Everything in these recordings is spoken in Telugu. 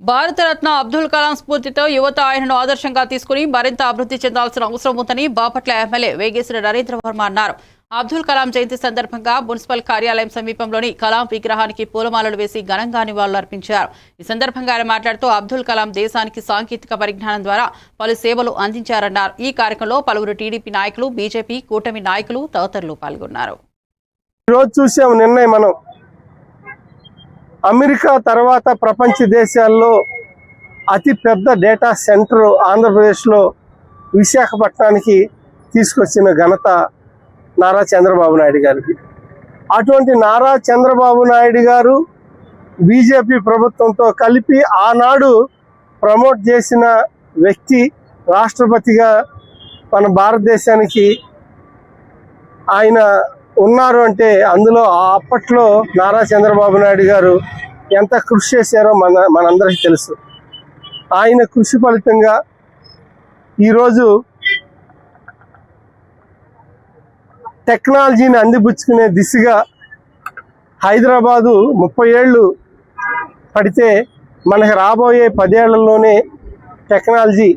భారతరత్న అబ్దుల్ కలాం స్ఫూర్తితో యువత ఆయనను ఆదర్శంగా తీసుకుని మరింత అభివృద్ధి చెందాల్సిన అవసరం ఉందని బాపట్ల ఎమ్మెల్యే వేగేశ్వర నరేంద్ర వర్మ అన్నారు. అబ్దుల్ కలాం జయంతి సందర్భంగా మున్సిపల్ కార్యాలయం సమీపంలోని కలాం విగ్రహానికి పూలమాలలు వేసి ఘనంగా నివాళులర్పించారు. ఈ సందర్భంగా ఆయన మాట్లాడుతూ అబ్దుల్ కలాం దేశానికి సాంకేతిక పరిజ్ఞానం ద్వారా పలు సేవలు అందించారన్నారు. ఈ కార్యక్రమంలో పలువురు టీడీపీ నాయకులు బీజేపీ కూటమి నాయకులు తదితరులు పాల్గొన్నారు. చూసాం నిన్నే మనం అమెరికా తర్వాత ప్రపంచ దేశాల్లో అతి పెద్ద డేటా సెంటర్ ఆంధ్రప్రదేశ్లో విశాఖపట్నానికి తీసుకొచ్చిన ఘనత నారా చంద్రబాబు నాయుడు గారికి. అటువంటి నారా చంద్రబాబు నాయుడు గారు బీజేపీ ప్రభుత్వంతో కలిపి ఆనాడు ప్రమోట్ చేసిన వ్యక్తి రాష్ట్రపతిగా మన భారతదేశానికి ఆయన ఉన్నారు అంటే అందులో అప్పట్లో నారా చంద్రబాబు నాయుడు గారు ఎంత కృషి చేశారో మన మనందరికీ తెలుసు. ఆయన కృషి ఫలితంగా ఈరోజు టెక్నాలజీని అందిపుచ్చుకునే దిశగా హైదరాబాదు ముప్పై ఏళ్ళు పడితే మనకి రాబోయే పదేళ్ళలోనే టెక్నాలజీ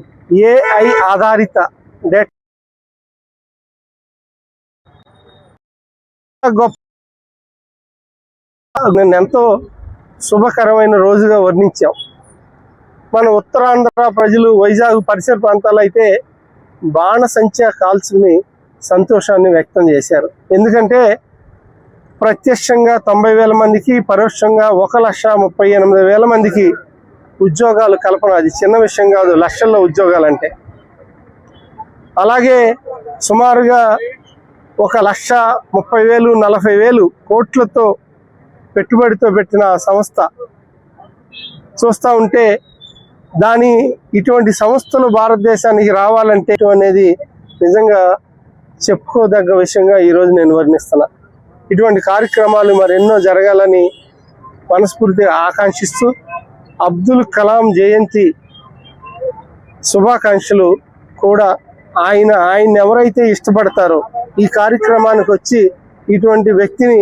ఏఐ ఆధారిత డేటా గొప్ప నేను ఎంతో శుభకరమైన రోజుగా వర్ణించాం. మన ఉత్తరాంధ్ర ప్రజలు వైజాగ్ పరిసర ప్రాంతాలు అయితే బాణసంచా కాల్చుకుని సంతోషాన్ని వ్యక్తం చేశారు. ఎందుకంటే ప్రత్యక్షంగా తొంభై వేల మందికి పరోక్షంగా ఒక లక్ష ముప్పై ఎనిమిది వేల మందికి ఉద్యోగాలు కల్పన. అది చిన్న విషయం కాదు లక్షల్లో ఉద్యోగాలు అంటే అలాగే సుమారుగా ఒక లక్ష ముప్పై వేలు నలభై వేలు కోట్లతో పెట్టుబడితో పెట్టిన సంస్థ. చూస్తూ ఉంటే దాని ఇటువంటి సంస్థలు భారతదేశానికి రావాలంటే అనేది నిజంగా చెప్పుకోదగ్గ విషయంగా ఈరోజు నేను వర్ణిస్తున్నా. ఇటువంటి కార్యక్రమాలు మరెన్నో జరగాలని మనస్ఫూర్తిగా ఆకాంక్షిస్తూ అబ్దుల్ కలాం జయంతి శుభాకాంక్షలు కూడా ఆయన ఆయన ఎవరైతే ఇష్టపడతారో ఈ కార్యక్రమానికి వచ్చి ఇటువంటి వ్యక్తిని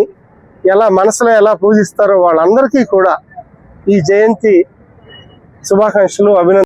ఎలా మనసులో ఎలా పూజిస్తారో వాళ్ళందరికీ కూడా ఈ జయంతి శుభాకాంక్షలు అభినందన